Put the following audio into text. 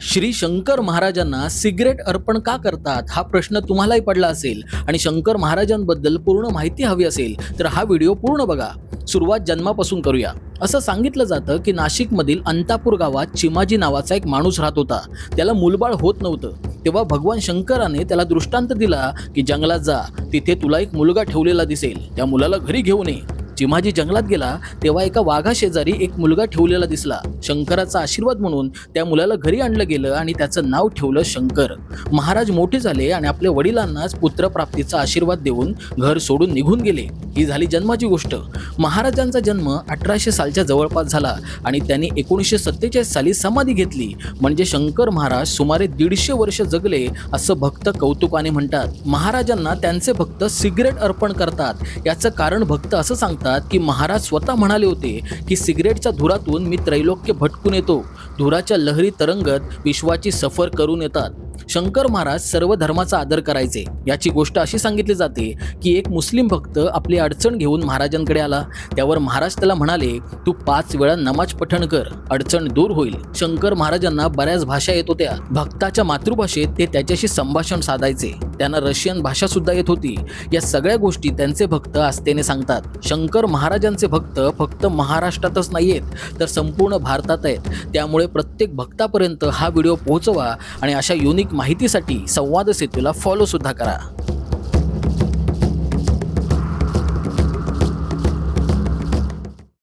श्री शंकर महाराजांना सिगरेट अर्पण का करतात? हा प्रश्न तुम्हालाही पडला असेल आणि शंकर महाराजांबद्दल पूर्ण माहिती हवी असेल तर हा व्हिडिओ पूर्ण बघा. सुरुवात जन्मापासून करूया. असं सांगितलं जातं की नाशिकमधील अंतापूर गावात चिमाजी नावाचा एक माणूस राहत होता. त्याला मूलबाळ होत नव्हतं. तेव्हा भगवान शंकराने त्याला दृष्टांत दिला की जंगलात जा तिथे तुला एक मुलगा ठेवलेला दिसेल. त्या मुलाला घरी घेऊन ये. चिमाजी जंगलात गेला तेव्हा एका वाघा शेजारी एक मुलगा ठेवलेला दिसला. शंकराचा आशीर्वाद म्हणून त्या मुलाला घरी आणलं गेलं आणि त्याचं नाव ठेवलं शंकर. महाराज मोठे झाले आणि आपल्या वडिलांनाच पुत्रप्राप्तीचा आशीर्वाद देऊन घर सोडून निघून गेले. ही झाली जन्माची गोष्ट. महाराजांचा जन्म अठराशे सालच्या जवळपास झाला आणि त्यांनी एकोणीसशे सत्तेचाळीस साली समाधी घेतली. म्हणजे शंकर महाराज सुमारे दीडशे वर्ष जगले असं भक्त कौतुकाने म्हणतात. महाराजांना त्यांचे भक्त सिगरेट अर्पण करतात. याचं कारण भक्त असं सांगतात. की महाराज स्वतः म्हणाले होते की सिगरेटच्या धुरातून मी त्रैलोक्य भटकून येतो. धुराच्या लहरी तरंगत विश्वाची सफर करून येतात. शंकर महाराज सर्व धर्माचा आदर करायचे. याची गोष्ट अशी सांगितली जाते की एक मुस्लिम भक्त आपली अडचण घेऊन महाराजांकडे आला. त्यावर महाराज त्याला म्हणाले तू पाच वेळा नमाज पठण कर. अडचण दूर होईल. शंकर महाराजांना बऱ्याच भाषा येत होत्या. भक्ताच्या मातृभाषेत ते त्याच्याशी संभाषण साधायचे. त्यांना रशियन भाषा सुद्धा येत होती. या सगळ्या गोष्टी त्यांचे भक्त आस्थेने सांगतात. शंकर महाराजांचे भक्त फक्त महाराष्ट्रातच नाही आहेत तर संपूर्ण भारतात आहेत. त्यामुळे प्रत्येक भक्तापर्यंत हा व्हिडिओ पोहोचवा आणि अशा युनिक माहितीसाठी संवाद सेतूला फॉलो सुद्धा करा.